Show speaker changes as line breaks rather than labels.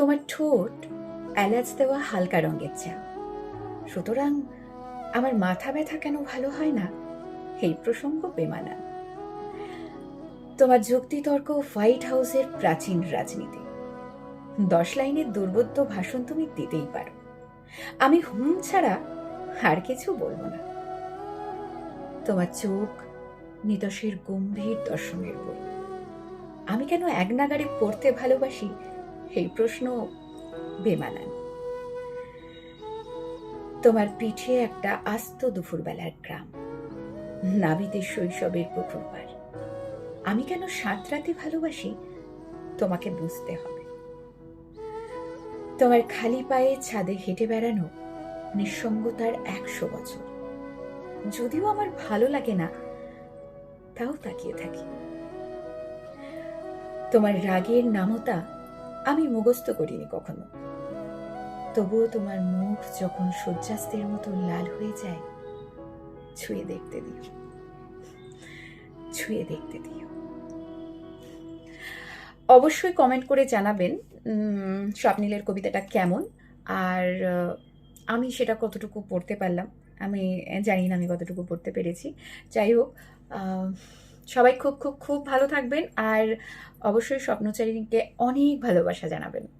তোমার ঠোঁট এলাচ দেওয়া হালকা রঙের চা। সুতরাং আমার মাথা ব্যথা কেন ভালো হয় না? এই প্রসঙ্গ বেমানা তোমার যুক্তিতর্ক হোয়াইট হাউসের প্রাচীন রাজনীতি। দশ লাইনের দুর্বোধ্য ভাষণ তুমি দিতেই পারো। আমি হুম ছাড়া আর কিছু বলব না। তোমার চোখ নিতসের গম্ভীর দর্শনের বই। আমি কেন এক নাগারে পড়তে ভালোবাসি এই প্রশ্ন বেমানান। তোমার পিঠে একটা আস্ত দুপুরবেলার গ্রাম। নাবিদের শৈশবের পাড় আমি কেন সাত রাতে ভালোবাসি? তোমাকে বুঝতে হবে। তোমার খালি পায়ে ছাদে হেঁটে বেড়ানো নিঃসঙ্গতার একশো বছর। যদিও আমার ভালো লাগে না, তাও তাকিয়ে থাকি। তোমার রাগের নামতা আমি মুখস্থ করিনি কখনো। তবুও তোমার মুখ যখন সূর্যাস্তের মতো লাল হয়ে যায়, ছুঁয়ে দেখতে দিও। ছুঁয়ে দেখতে দিও। অবশ্যই কমেন্ট করে জানাবেন স্বপ্নীলের কবিতাটা কেমন? আর আমি সেটা কতটুকু পড়তে পারলাম? আমি জানি না আমি কতটুকু পড়তে পেরেছি। যাই হোক সবাই খুব খুব খুব ভালো থাকবেন আর অবশ্যই স্বপ্নচারিণীকে অনেক ভালোবাসা জানাবেন।